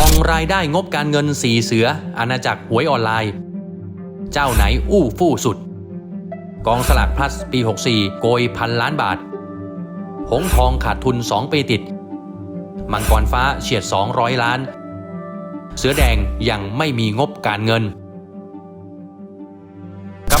ส่องรายได้งบการเงินสีเสือ อาณาจักรหวยออนไลน์ เจ้าไหนอู้ฟู่สุด กองสลากพลัสปี 64 โกยพันล้านบาท หงทองขาดทุน 2 ปีติด มังกรฟ้าเฉียด 200 ล้าน เสือแดงยังไม่มีงบการเงิน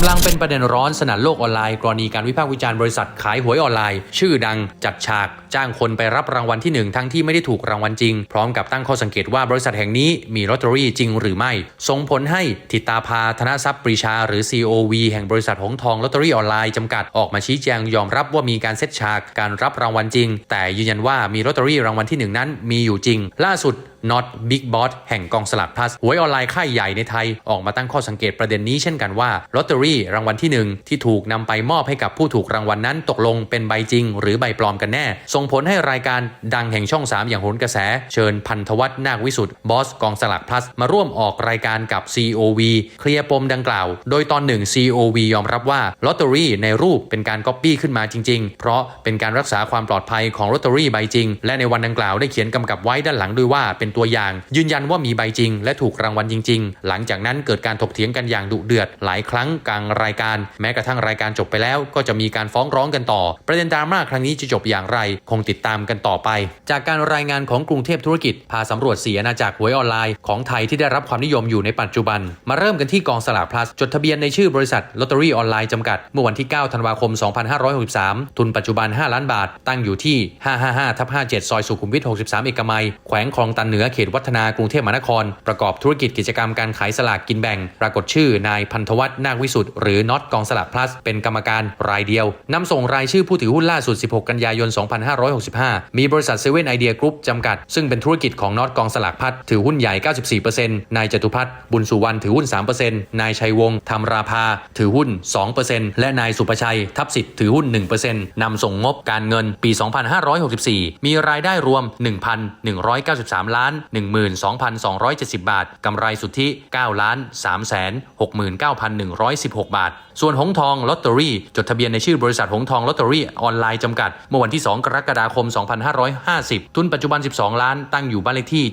ลังเป็นประเด็นร้อนสนั่นโลกออนไลน์กรณีการวิพากษ์วิจารณ์บริษัทขายหวยออนไลน์ ชื่อดังจัดฉาก จ้างคนไปรับรางวัลที่ 1 ทั้งที่ไม่ได้ถูกรางวัลจริง พร้อมกับตั้งข้อสังเกตว่าบริษัทแห่งนี้มีลอตเตอรี่จริงหรือไม่ ส่งผลให้ทิตาภาธนทรัพย์ปรีชา หรือ COV แห่งบริษัทหงทองลอตเตอรี่ออนไลน์จำกัดออกมาชี้แจงยอมรับว่ามีการเซตฉากการรับรางวัลจริง แต่ยืนยันว่ามีลอตเตอรี่รางวัลที่หนึ่งนั้นมีอยู่จริง ล่าสุด Not Big Boss แห่งกองสลากพลัสหวยออนไลน์ค่ายใหญ่ในไทยออกมาตั้งข้อสังเกตประเด็นนี้เช่นกันว่าลอตเตอรี่รางวัลที่ 1 ที่ถูกนำไปมอบให้กับผู้ถูกรางวัลนั้นตกลงเป็นใบจริง หรือใบปลอมกันแน่ ส่งผลให้รายการดังแห่งช่อง 3 อย่างโหนกระแส เชิญพันธวัฒน์นาควิสุทธ์บอสกองสลากพลัสมาร่วมออกรายการกับ COV เคลียร์ปมดังกล่าว โดยตอนหนึ่ง COV ยอมรับว่าลอตเตอรี่ในรูปเป็นการก๊อปปี้ขึ้นมาจริง ๆ เพราะเป็นการรักษาความปลอดภัยของลอตเตอรี่ใบจริง และในวันดังกล่าวได้เขียนกำกับไว้ด้านหลังด้วยว่าเป็นตัวอย่าง ยืนยันว่ามีใบจริง และถูกรางวัลจริง ๆ หลังจากนั้นเกิดการถกเถียงกันอย่างดุเดือดหลายครั้งกลางรายการ แม้กระทั่งรายการจบไปแล้ว ก็จะมีการฟ้องร้องกันต่อ ประเด็นดราม่าครั้งนี้จะจบอย่างไร คงติดตามกันต่อไป จากการรายงานของกรุงเทพธุรกิจ พาสำรวจสีอาณาจักรหวยออนไลน์ของไทยที่ได้รับความนิยมอยู่ในปัจจุบัน มาเริ่มกันที่กองสลากพลัสจดทะเบียนในชื่อบริษัทลอตเตอรี่ออนไลน์จำกัด เมื่อวันที่ 9 ธันวาคม 2563 ทุนปัจจุบัน 5 ล้านบาท ตั้งอยู่ที่ 555ทับ57 ซอยสุขุมวิท 63 เอกมัย แขวงคลองตันเหนือเขตวัฒนากรุงเทพมหานคร ประกอบธุรกิจกิจกรรมการขายสลากกินแบ่ง ปรากฏชื่อนายพันธวัฒน์นาควิสุทธ์หรือน็อตกองสลากพลัส เป็นกรรมการรายเดียวนำส่งรายชื่อผู้ถือหุ้นล่าสุด 16 กันยายน 2565 มีบริษัทเซเว่นไอเดียกรุ๊ปจำกัด ซึ่งเป็นธุรกิจของน็อตกองสลากพลัสถือหุ้นใหญ่ 94%นายจตุพัฒน์บุญสุวรรณถือหุ้น 3%นายชัยวงศ์ธรรมราภาถือหุ้น 2%และนายสุประชัยทับสิทธิ์ถือหุ้น 1%นำส่งงบการเงินปี 2564 มีรายได้รวม 1,193 ล้าน12,270 บาท กำไรสุทธิ9ล้าน3 69,116 บาท ส่วนหงทองลอตเตอรี่ จดทะเบียนในชื่อบริษัทหงทองลอตเตอรี่ออนไลน์จำกัด เมื่อวันที่ 2 กรกฎาคม 2550 ทุนปัจจุบัน 12 ล้าน ตั้งอยู่บ้านเลขที่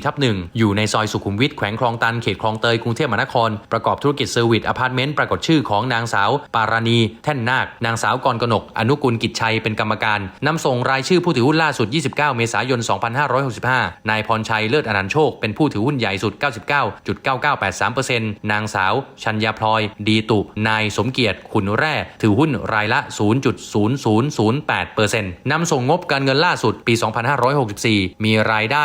704ทับ1อยู่ในซอยสุขุมวิทแขวงคลองตันเขตคลองเตยกรุงเทพมหานคร ประกอบธุรกิจเซอร์วิสอพาร์ตเมนต์ปรากฏชื่อของนางสาว ปาราณี แท่นนาคนางสาวกรกนก อนุกุลกิจชัยเป็นกรรมการนำส่งรายชื่อผู้ถือหุ้นล่าสุด 29 เมษายน 2565 นายพรชัยเลิศอนันโชค เป็นผู้ถือหุ้นใหญ่สุด 99.9983%นางสาว ชัญญาพลอย ดีตุ นายสมเกียรติขุนแร่ ถือหุ้นรายละ 0.0008%นำส่งงบการเงินล่าสุดปี 2564 มีรายได้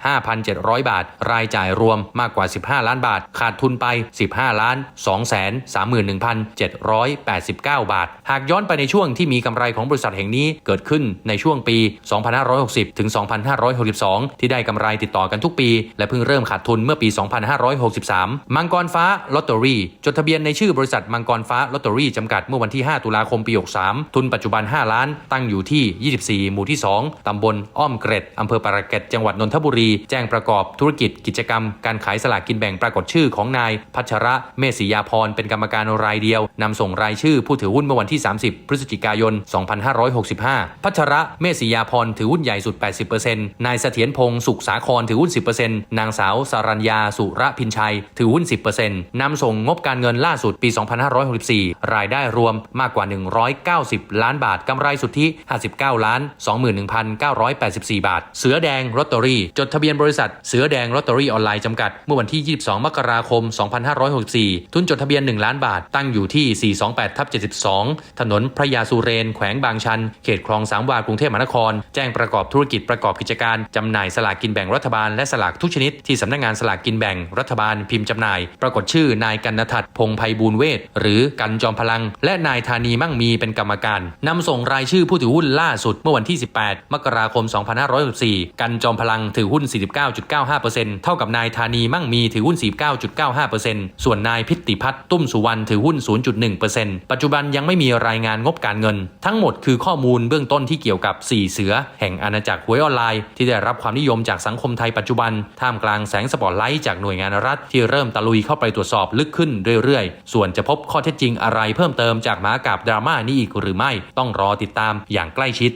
85,700 บาท รายจ่ายรวมมากกว่า 15 ล้านบาท ขาดทุนไป 15 ล้าน 231,789 บาท หากย้อนไปในช่วงที่มีกำไรของบริษัทแห่งนี้เกิดขึ้นในช่วงปี 2560 ถึง 2562 ที่ได้กำไรติดต่อกันทุกปี และเพิ่งเริ่มขาดทุนเมื่อปี 2563 มังกรฟ้าลอตเตอรี่ จดทะเบียนในชื่อบริษัทมังกรฟ้าลอตเตอรี่จำกัดเมื่อวันที่ 5 ตุลาคมปี 63 ทุนปัจจุบัน 5 ล้าน ตั้งอยู่ที่ 24 หมู่ที่ 2 ตำบลอ้อมเกร็ดอำเภอปราเกร็ดจังหวัดนนทบุรี แจ้งประกอบธุรกิจกิจกรรม การขายสลากกินแบ่งปรากฏชื่อของนายพัชระเมษยาพรเป็นกรรมการรายเดียวนำส่งรายชื่อผู้ถือหุ้นเมื่อวันที่ 30 พฤศจิกายน 2565 พัชระเมษยาพรถือหุ้นใหญ่สุด 80%นายเสถียรพงศ์สุขสาครถือหุ้น 10%นางสาวสารัญญาสุระพินชัย ถือหุ้น 10%นำส่งงบการเงินล่าสุดปี 2564 รายได้รวมมากกว่า 190 ล้านบาทกำไรสุทธิ 59 ล้าน 21,984 บาท เสือแดงลอตเตอรี่ จดทะเบียนบริษัท เสือแดงลอตเตอรี่ออนไลน์จำกัด เมื่อวันที่ 22 มกราคม 2564 ทุนจดทะเบียน 1 ล้านบาท ตั้งอยู่ที่ 428ทับ72 ถนนพระยาสุเรน แขวงบางชัน เขตคลองสามวากรุงเทพมหานคร แจ้งประกอบธุรกิจประกอบกิจการจำหน่ายสลากกินแบ่งรัฐบาลและสลากทุกชนิดที่สำนักงานสลากกินแบ่งรัฐบาลพิมพ์จำหน่าย ปรากฏชื่อนายกันนทัศน์พงไพบูลเวทหรือกันจอมพลัง และนายธานีมั่งมีเป็นกรรมการนำส่งรายชื่อผู้ถือหุ้นล่าสุดเมื่อวันที่ 18 มกราคม 2564 กันจอมพลังถือหุ้น 49.95%เท่ากับนายธานีมั่งมีถือหุ้น 49.95%ส่วนนายพิติพัฒน์ตุ้มสุวรรณถือหุ้น 0.1%ปัจจุบันยังไม่มีรายงานงบการเงิน ทั้งหมดคือข้อมูลเบื้องต้นที่เกี่ยวกับ 4 เสือ แห่งอาณาจักรหวยออนไลน์ที่ได้รับความนิยมจากสังคมไทยปัจจุบัน ท่ามกลางแสงสปอตไลท์จากหน่วยงานรัฐที่เริ่มตะลุยเข้าไปตรวจสอบลึกขึ้นเรื่อยๆ ส่วนจะพบข้อเท็จจริงอะไรเพิ่มเติมจากหมากาบดราม่านี้อีกหรือไม่ต้องรอติดตามอย่างใกล้ชิด